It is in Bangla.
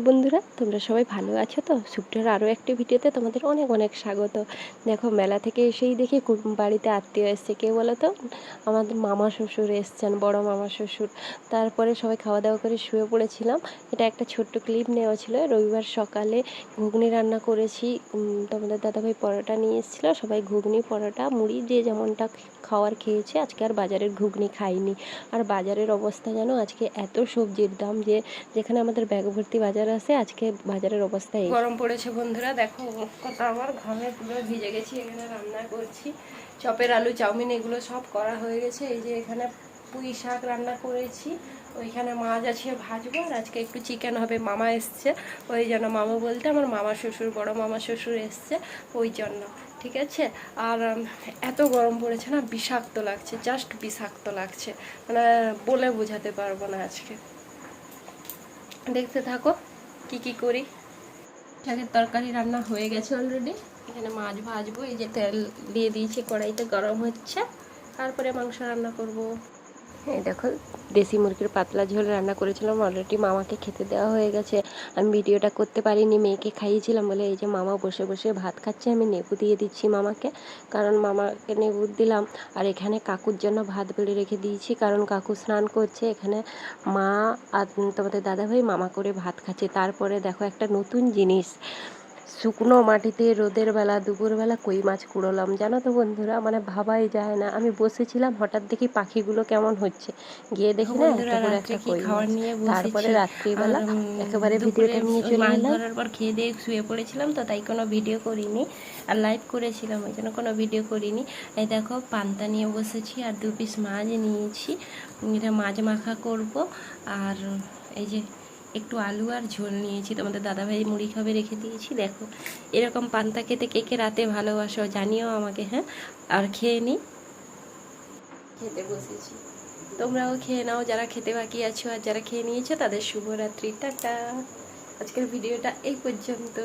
বন্ধুরা, তোমরা সবাই ভালো আছো তো? সুপ্টার আরও একটি ভিডিওতে তোমাদের অনেক অনেক স্বাগত। দেখো, মেলা থেকে এসেই দেখি বাড়িতে আত্মীয় এসছে। কে বলো তো? আমাদের মামা শ্বশুর এসছেন, বড় মামা শ্বশুর। তারপরে সবাই খাওয়া দাওয়া করে শুয়ে পড়েছিলাম। এটা একটা ছোট্ট ক্লিপ নেওয়া ছিল। রবিবার সকালে ঘুগনি রান্না করেছি। তোমাদের দাদাভাই পরোটা নিয়ে এসেছিল। সবাই ঘুগনি, পরোটা, মুড়ি যে যেমনটা খাওয়ার খেয়েছে, আজকে আর বাজারের ঘুগনি খাইনি। আর বাজারের অবস্থা যেন আজকে এত সবজির দাম যে, যেখানে আমাদের ব্যাগ ভর্তি বাজার আছে, আজকে বাজারের অবস্থা এই। গরম পড়েছে বন্ধুরা, দেখো কত আমার ঘামে পুরো ভিজে গেছি, এখানে রান্না করছি। চপের আলু, চাউমিন, এগুলো সব করা হয়ে গেছে। এই যে এখানে পুঁই শাক রান্না করেছি, ওইখানে মাছ আছে ভাজবো, আর আজকে একটু চিকেন হবে, মামা এসছে। ওই জন্য মামা বলতে আমার মামা শ্বশুর, বড় মামা শ্বশুর এসছে, ওই জন্য, ঠিক আছে? আর এত গরম পড়েছে না, বিষাক্ত লাগছে জাস্ট বিষাক্ত লাগছে। মানে বলে বোঝাতে পারব না আজকে। দেখতে থাকো। কি কি করি? শাকের তরকারি রান্না হয়ে গেছে অলরেডি এখানে মাছ ভাজবো এই যে তেল দিয়ে দিয়েছি কড়াইতে গরম হচ্ছে। তারপরে মাংস রান্না করব। দেখো, দেশি মুরগির পাতলা ঝোল রান্না করেছিলাম অলরেডি মামাকে খেতে দেওয়া হয়ে গেছে। আমি ভিডিওটা করতে পারিনি, মেয়েকে খাইয়েছিলাম বলে এই যে মামা বসে বসে ভাত খাচ্ছে, আমি নেবু দিয়ে দিচ্ছি মামাকে, কারণ মামাকে নেবু দিলাম। আর এখানে কাকুর জন্য ভাত বেড়ে রেখে দিয়েছি, কারণ কাকু স্নান করছে, এখানে মা আর তোমাদের দাদাভাই মামা করে ভাত খাচ্ছে। তারপরে দেখো একটা নতুন জিনিস শুকনো মাটিতে রোদের বেলা দুপুরবেলা কই মাছ কুড়োলাম? জানো তো বন্ধুরা মানে ভাবাই যায় না। আমি বসেছিলাম হঠাৎ দেখি পাখিগুলো কেমন হচ্ছে। গিয়ে দেখি না এত বড় একটা কই। তারপরে রাত্রিবেলা একেবারে ভিডিওটা নিয়ে চলে মাছ এলাম। ধরার পর খেয়ে দিয়ে শুয়ে পড়েছিলাম তো তাই কোনো ভিডিও করিনি। আর লাইভ করেছিলাম ওই জন্য কোনো ভিডিও করিনি। এই দেখো পান্তা নিয়ে বসেছি আর দু পিস মাছ নিয়েছি। এটা মাছ মাখা করব। আর এই যে একটু আলু আর ঝোল নিয়েছি। তোমাদের দাদাভাই মুড়ি খাবে রেখে দিয়েছি, দেখো। এরকম পান্তা খেতে কে কে রাতে ভালোবাসো জানিও আমাকে হ্যাঁ? আর খেয়ে নি? খেতে বসেছি। তোমরাও খেয়ে নাও, যারা খেতে বাকি আছো আর যারা খেয়ে নিয়েছো তাদের শুভরাত্রি, টাটা। আজকের ভিডিওটা এই পর্যন্ত।